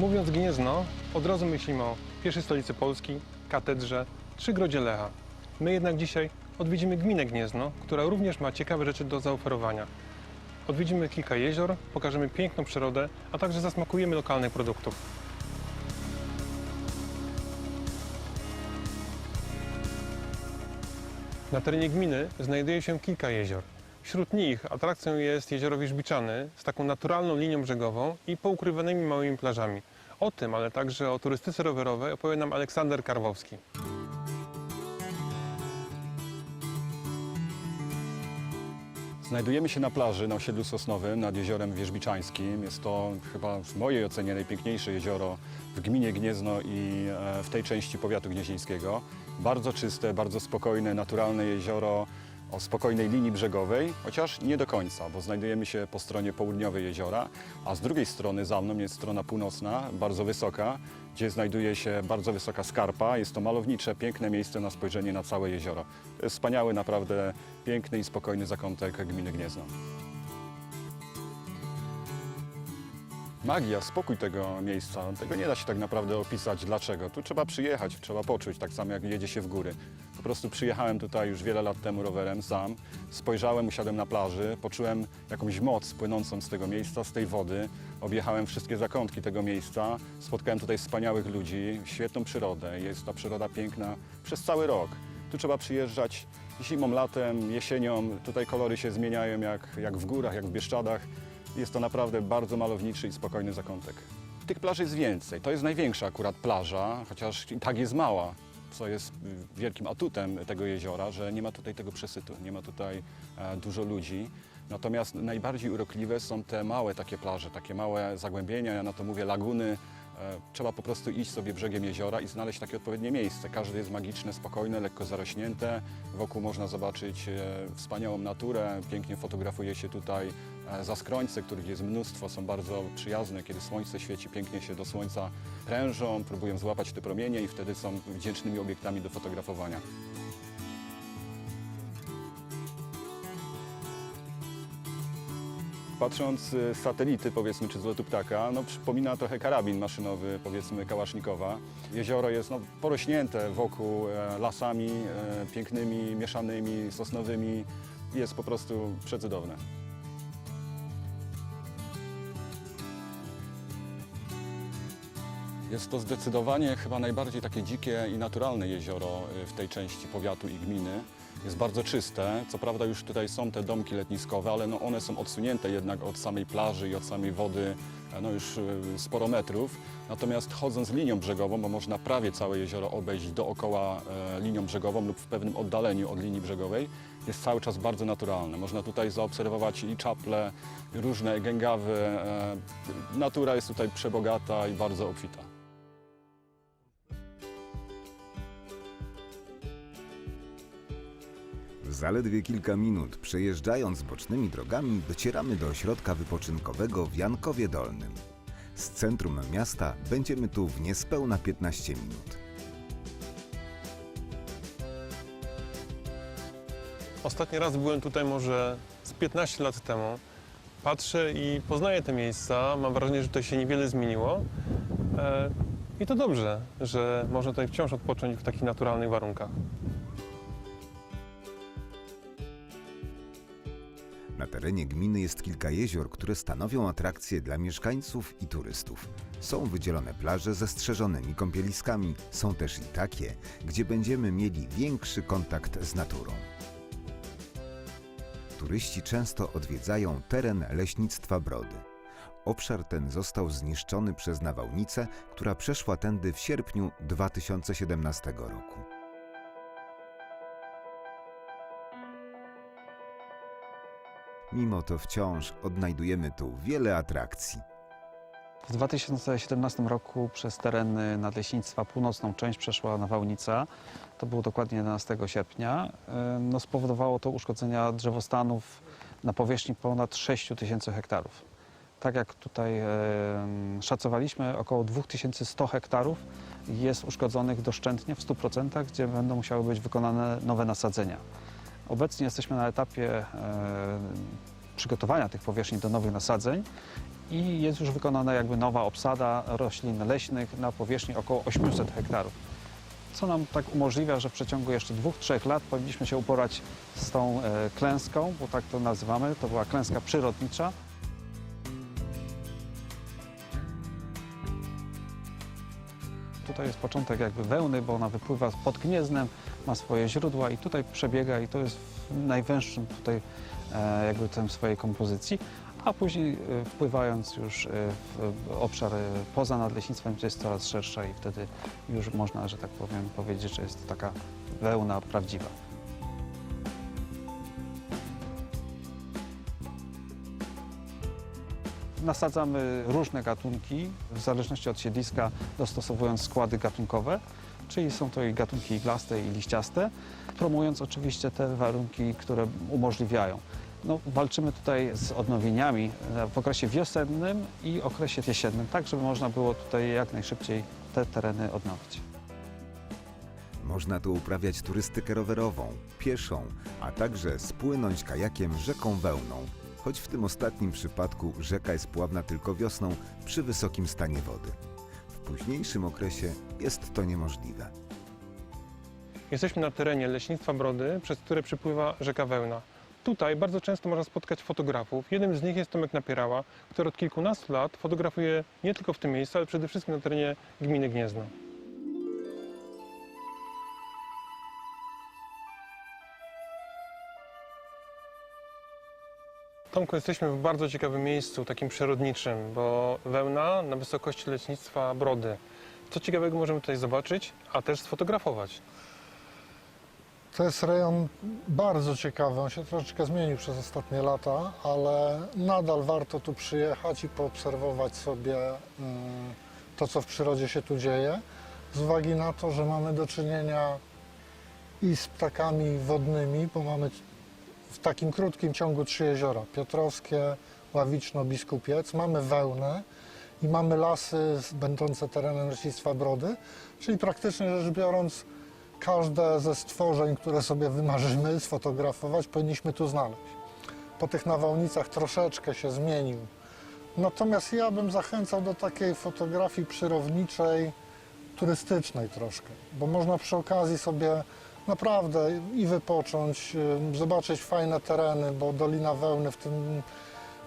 Mówiąc Gniezno, od razu myślimy o pierwszej stolicy Polski, katedrze, Trzygrodzie Lecha. My jednak dzisiaj odwiedzimy gminę Gniezno, która również ma ciekawe rzeczy do zaoferowania. Odwiedzimy kilka jezior, pokażemy piękną przyrodę, a także zasmakujemy lokalnych produktów. Na terenie gminy znajduje się kilka jezior. Wśród nich atrakcją jest jezioro Wierzbiczany z taką naturalną linią brzegową i poukrywanymi małymi plażami. O tym, ale także o turystyce rowerowej opowie nam Aleksander Karwowski. Znajdujemy się na plaży na osiedlu Sosnowym nad jeziorem Wierzbiczańskim. Jest to chyba w mojej ocenie najpiękniejsze jezioro w gminie Gniezno i e, w tej części powiatu gnieźnieńskiego. Bardzo czyste, bardzo spokojne, naturalne jezioro o spokojnej linii brzegowej, chociaż nie do końca, bo znajdujemy się po stronie południowej jeziora, a z drugiej strony za mną jest strona północna, bardzo wysoka, gdzie znajduje się bardzo wysoka skarpa. Jest to malownicze, piękne miejsce na spojrzenie na całe jezioro. To jest wspaniały, naprawdę piękny i spokojny zakątek gminy Gniezno. Magia, spokój tego miejsca, tego nie da się tak naprawdę opisać dlaczego. Tu trzeba przyjechać, trzeba poczuć, tak samo jak jedzie się w góry. Prostu przyjechałem tutaj już wiele lat temu rowerem sam, spojrzałem, usiadłem na plaży, poczułem jakąś moc płynącą z tego miejsca, z tej wody. Objechałem wszystkie zakątki tego miejsca, spotkałem tutaj wspaniałych ludzi, świetną przyrodę. Jest ta przyroda piękna przez cały rok. Tu trzeba przyjeżdżać zimą, latem, jesienią. Tutaj kolory się zmieniają jak, jak w górach, jak w Bieszczadach. Jest to naprawdę bardzo malowniczy i spokojny zakątek. Tych plaż jest więcej. To jest największa akurat plaża, chociaż i tak jest mała, co jest wielkim atutem tego jeziora, że nie ma tutaj tego przesytu, nie ma tutaj e, dużo ludzi. Natomiast najbardziej urokliwe są te małe takie plaże, takie małe zagłębienia, ja na to mówię laguny. E, Trzeba po prostu iść sobie brzegiem jeziora i znaleźć takie odpowiednie miejsce. Każde jest magiczne, spokojne, lekko zarośnięte. Wokół można zobaczyć e, wspaniałą naturę. Pięknie fotografuje się tutaj e, zaskrońce, których jest mnóstwo. Są bardzo przyjazne, kiedy słońce świeci, pięknie się do słońca prężą, próbują złapać te promienie i wtedy są wdzięcznymi obiektami do fotografowania. Patrząc z satelity, powiedzmy, czy z lotu ptaka, no, przypomina trochę karabin maszynowy, powiedzmy, Kałasznikowa. Jezioro jest no, porośnięte wokół e, lasami e, pięknymi, mieszanymi, sosnowymi. Jest po prostu przecudowne. Jest to zdecydowanie chyba najbardziej takie dzikie i naturalne jezioro y, w tej części powiatu i gminy. Jest bardzo czyste. Co prawda już tutaj są te domki letniskowe, ale no one są odsunięte jednak od samej plaży i od samej wody e, no już y, sporo metrów. Natomiast chodząc linią brzegową, bo można prawie całe jezioro obejść dookoła e, linią brzegową lub w pewnym oddaleniu od linii brzegowej, jest cały czas bardzo naturalne. Można tutaj zaobserwować i czaple, i różne gęgawy. e, Natura jest tutaj przebogata i bardzo obfita. Zaledwie kilka minut, przejeżdżając bocznymi drogami, docieramy do ośrodka wypoczynkowego w Jankowie Dolnym. Z centrum miasta będziemy tu w niespełna 15 minut. Ostatni raz byłem tutaj może z 15 lat temu. Patrzę i poznaję te miejsca. Mam wrażenie, że tutaj się niewiele zmieniło. E, I to dobrze, że można tutaj wciąż odpocząć w takich naturalnych warunkach. Terenie gminy jest kilka jezior, które stanowią atrakcje dla mieszkańców i turystów. Są wydzielone plaże ze strzeżonymi kąpieliskami, są też i takie, gdzie będziemy mieli większy kontakt z naturą. Turyści często odwiedzają teren leśnictwa Brody. Obszar ten został zniszczony przez nawałnicę, która przeszła tędy w sierpniu 2017 roku. Mimo to wciąż odnajdujemy tu wiele atrakcji. W 2017 roku przez tereny Nadleśnictwa północną część przeszła nawałnica. To było dokładnie 11 sierpnia. E, No, spowodowało to uszkodzenia drzewostanów na powierzchni ponad 6 tysięcy hektarów. Tak jak tutaj e, szacowaliśmy, około 2100 hektarów jest uszkodzonych doszczętnie w 100%, gdzie będą musiały być wykonane nowe nasadzenia. Obecnie jesteśmy na etapie e, przygotowania tych powierzchni do nowych nasadzeń i jest już wykonana jakby nowa obsada roślin leśnych na powierzchni około 800 hektarów. Co nam tak umożliwia, że w przeciągu jeszcze dwóch, trzech lat powinniśmy się uporać z tą e, klęską, bo tak to nazywamy. To była klęska przyrodnicza. Tutaj jest początek jakby wełny, bo ona wypływa pod Gnieznem, ma swoje źródła i tutaj przebiega i to jest w najwęższym tutaj e, jakby tym swojej kompozycji, a później e, wpływając już e, w obszar poza nadleśnictwem, to jest coraz szersza i wtedy już można, że tak powiem, powiedzieć, że jest to taka wełna prawdziwa. Nasadzamy różne gatunki, w zależności od siedliska, dostosowując składy gatunkowe, czyli są to i gatunki iglaste i liściaste, promując oczywiście te warunki, które umożliwiają. No, walczymy tutaj z odnowieniami e, w okresie wiosennym i okresie jesiennym, tak żeby można było tutaj jak najszybciej te tereny odnowić. Można tu uprawiać turystykę rowerową, pieszą, a także spłynąć kajakiem rzeką Wełną. Choć w tym ostatnim przypadku rzeka jest pławna tylko wiosną przy wysokim stanie wody. W późniejszym okresie jest to niemożliwe. Jesteśmy na terenie leśnictwa Brody, przez które przypływa rzeka Wełna. Tutaj bardzo często można spotkać fotografów. Jednym z nich jest Tomek Napierała, który od kilkunastu lat fotografuje nie tylko w tym miejscu, ale przede wszystkim na terenie gminy Gniezno. Tomku, jesteśmy w bardzo ciekawym miejscu, takim przyrodniczym, bo wełna na wysokości lecznictwa Brody. Co ciekawego możemy tutaj zobaczyć, a też sfotografować. To jest rejon bardzo ciekawy. On się troszeczkę zmienił przez ostatnie lata, ale nadal warto tu przyjechać i poobserwować sobie mm, to, co w przyrodzie się tu dzieje. Z uwagi na to, że mamy do czynienia i z ptakami wodnymi, bo mamy w takim krótkim ciągu trzy jeziora: Piotrowskie, Ławiczno, Biskupiec. Mamy wełnę i mamy lasy będące terenem leśnictwa Brody, czyli praktycznie rzecz biorąc, każde ze stworzeń, które sobie wymarzymy sfotografować, powinniśmy tu znaleźć. Po tych nawałnicach troszeczkę się zmienił. Natomiast ja bym zachęcał do takiej fotografii przyrowniczej, turystycznej troszkę, bo można przy okazji sobie naprawdę i wypocząć, y, zobaczyć fajne tereny, bo Dolina Wełny w tym,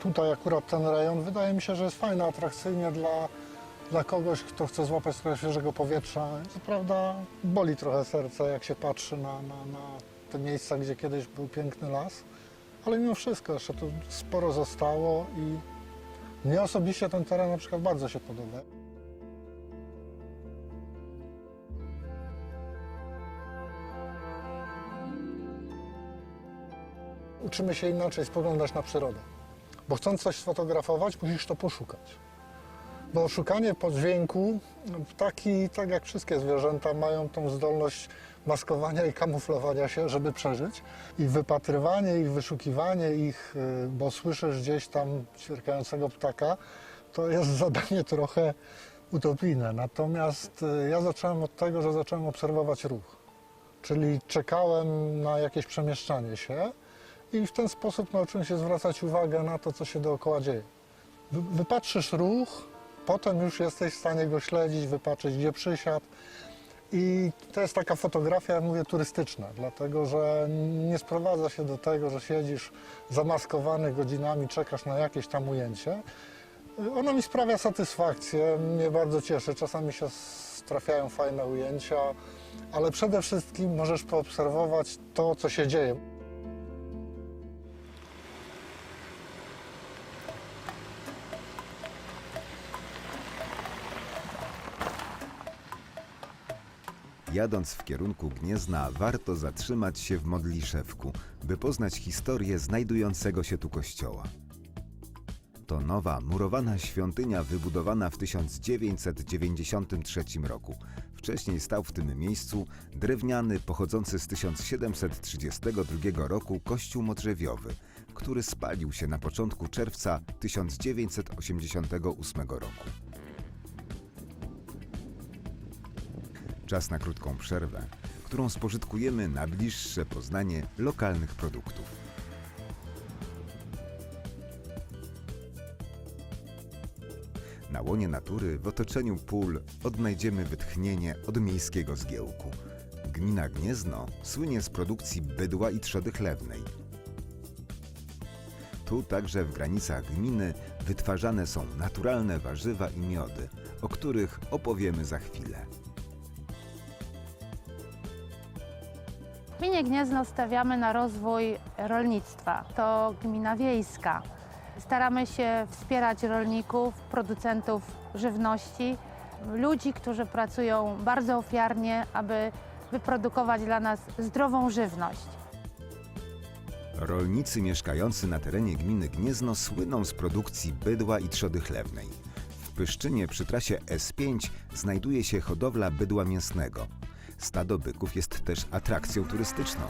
tutaj akurat ten rejon, wydaje mi się, że jest fajny, atrakcyjnie dla, dla kogoś, kto chce złapać trochę świeżego powietrza. Co prawda boli trochę serce, jak się patrzy na, na, na te miejsca, gdzie kiedyś był piękny las, ale mimo wszystko jeszcze tu sporo zostało i mnie osobiście ten teren na przykład bardzo się podoba. Uczymy się inaczej spoglądać na przyrodę, bo chcąc coś sfotografować, musisz to poszukać. Bo szukanie po dźwięku, ptaki, tak jak wszystkie zwierzęta, mają tą zdolność maskowania i kamuflowania się, żeby przeżyć. I wypatrywanie ich, wyszukiwanie ich, y, bo słyszysz gdzieś tam ćwierkającego ptaka, to jest zadanie trochę utopijne. Natomiast y, ja zacząłem od tego, że zacząłem obserwować ruch. Czyli czekałem na jakieś przemieszczanie się i w ten sposób nauczyłem się zwracać uwagę na to, co się dookoła dzieje. Wy- Wypatrzysz ruch, potem już jesteś w stanie go śledzić, wypatrzeć, gdzie przysiadł. I to jest taka fotografia, mówię, turystyczna, dlatego że nie sprowadza się do tego, że siedzisz zamaskowany godzinami, czekasz na jakieś tam ujęcie. Ona mi sprawia satysfakcję, mnie bardzo cieszy. Czasami się trafiają fajne ujęcia, ale przede wszystkim możesz poobserwować to, co się dzieje. Jadąc w kierunku Gniezna, warto zatrzymać się w Modliszewku, by poznać historię znajdującego się tu kościoła. To nowa, murowana świątynia wybudowana w 1993 roku. Wcześniej stał w tym miejscu drewniany, pochodzący z 1732 roku kościół modrzewiowy, który spalił się na początku czerwca 1988 roku. Czas na krótką przerwę, którą spożytkujemy na bliższe poznanie lokalnych produktów. Na łonie natury w otoczeniu pól odnajdziemy wytchnienie od miejskiego zgiełku. Gmina Gniezno słynie z produkcji bydła i trzody chlewnej. Tu także w granicach gminy wytwarzane są naturalne warzywa i miody, o których opowiemy za chwilę. W gminie Gniezno stawiamy na rozwój rolnictwa. To gmina wiejska. Staramy się wspierać rolników, producentów żywności, ludzi, którzy pracują bardzo ofiarnie, aby wyprodukować dla nas zdrową żywność. Rolnicy mieszkający na terenie gminy Gniezno słyną z produkcji bydła i trzody chlewnej. W Pyszczynie przy trasie S5 znajduje się hodowla bydła mięsnego. Stado byków jest też atrakcją turystyczną.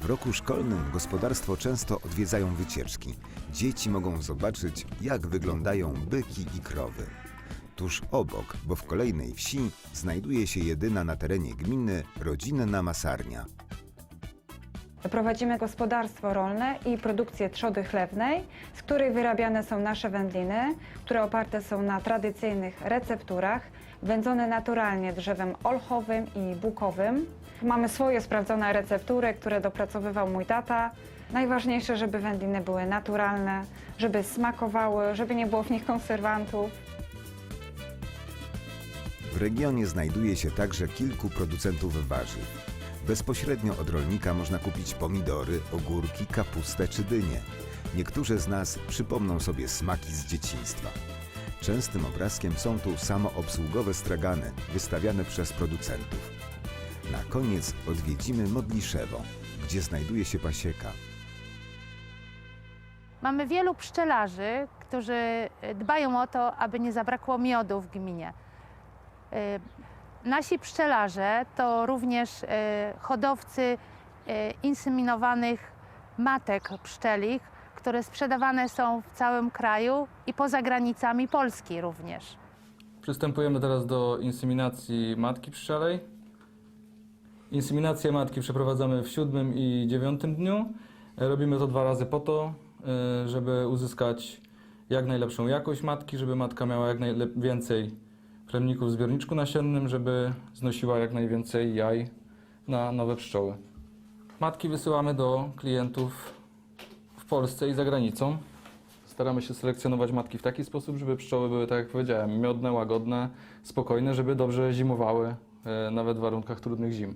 W roku szkolnym gospodarstwo często odwiedzają wycieczki. Dzieci mogą zobaczyć, jak wyglądają byki i krowy. Tuż obok, bo w kolejnej wsi, znajduje się jedyna na terenie gminy rodzinna masarnia. Prowadzimy gospodarstwo rolne i produkcję trzody chlewnej, z której wyrabiane są nasze wędliny, które oparte są na tradycyjnych recepturach, wędzone naturalnie drzewem olchowym i bukowym. Mamy swoje sprawdzone receptury, które dopracowywał mój tata. Najważniejsze, żeby wędliny były naturalne, żeby smakowały, żeby nie było w nich konserwantów. W regionie znajduje się także kilku producentów warzyw. Bezpośrednio od rolnika można kupić pomidory, ogórki, kapustę czy dynie. Niektórzy z nas przypomną sobie smaki z dzieciństwa. Częstym obrazkiem są tu samoobsługowe stragany wystawiane przez producentów. Na koniec odwiedzimy Modliszewo, gdzie znajduje się pasieka. Mamy wielu pszczelarzy, którzy dbają o to, aby nie zabrakło miodu w gminie. Y, Nasi pszczelarze to również y, hodowcy inseminowanych matek pszczelich, które sprzedawane są w całym kraju i poza granicami Polski również. Przystępujemy teraz do inseminacji matki pszczelej. Inseminację matki przeprowadzamy w siódmym i dziewiątym dniu. Robimy to dwa razy po to, e, żeby uzyskać jak najlepszą jakość matki, żeby matka miała jak najwięcej plemników w zbiorniczku nasiennym, żeby znosiła jak najwięcej jaj na nowe pszczoły. Matki wysyłamy do klientów Polsce i za granicą. Staramy się selekcjonować matki w taki sposób, żeby pszczoły były, tak jak powiedziałem, miodne, łagodne, spokojne, żeby dobrze zimowały, e, nawet w warunkach trudnych zim.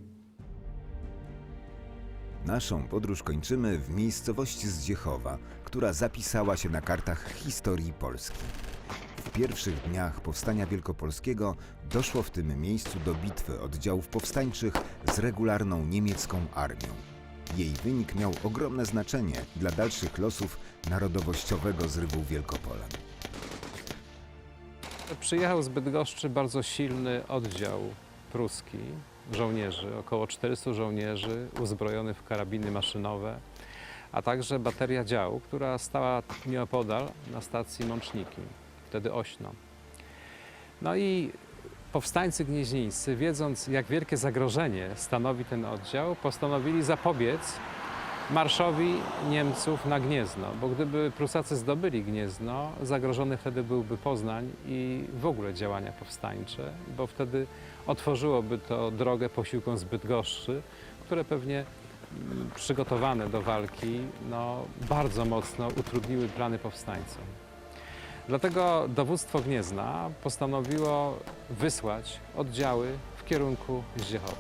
Naszą podróż kończymy w miejscowości Zdziechowa, która zapisała się na kartach historii Polski. W pierwszych dniach powstania wielkopolskiego doszło w tym miejscu do bitwy oddziałów powstańczych z regularną niemiecką armią. Jej wynik miał ogromne znaczenie dla dalszych losów narodowościowego zrywu Wielkopolem. Przyjechał z Bydgoszczy bardzo silny oddział pruski żołnierzy, około 400 żołnierzy uzbrojonych w karabiny maszynowe, a także bateria dział, która stała nieopodal na stacji Mączniki, wtedy Ośno. No i powstańcy gnieźnieńscy, wiedząc jak wielkie zagrożenie stanowi ten oddział, postanowili zapobiec marszowi Niemców na Gniezno, bo gdyby Prusacy zdobyli Gniezno, zagrożony wtedy byłby Poznań i w ogóle działania powstańcze, bo wtedy otworzyłoby to drogę posiłkom z Bydgoszczy, które pewnie mm, przygotowane do walki no, bardzo mocno utrudniły plany powstańcom. Dlatego dowództwo Gniezna postanowiło wysłać oddziały w kierunku Zdziechowa.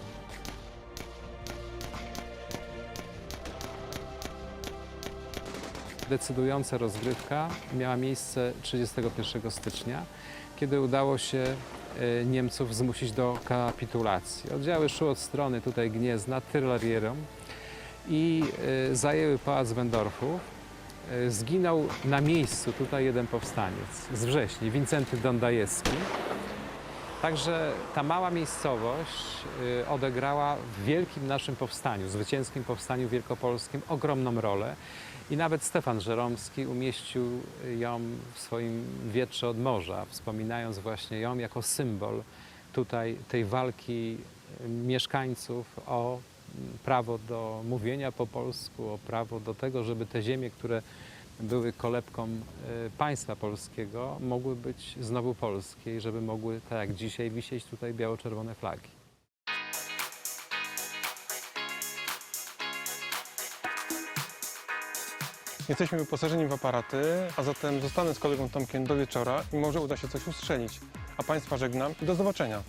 Decydująca rozgrywka miała miejsce 31 stycznia, kiedy udało się e, Niemców zmusić do kapitulacji. Oddziały szły od strony tutaj Gniezna, Tyrlarierą i e, zajęły pałac Wendorfów. E, Zginął na miejscu tutaj jeden powstaniec z Wrześni, Wincenty Dondajewski. Także ta mała miejscowość y, odegrała w wielkim naszym powstaniu, zwycięskim powstaniu wielkopolskim ogromną rolę. I nawet Stefan Żeromski umieścił ją w swoim wietrze od morza, wspominając właśnie ją jako symbol tutaj tej walki y, mieszkańców o prawo do mówienia po polsku, o prawo do tego, żeby te ziemie, które były kolebką y, państwa polskiego, mogły być znowu polskie i żeby mogły, tak jak dzisiaj, wisieć tutaj biało-czerwone flagi. Jesteśmy wyposażeni w aparaty, a zatem zostanę z kolegą Tomkiem do wieczora i może uda się coś ustrzelić. A Państwa żegnam i do zobaczenia.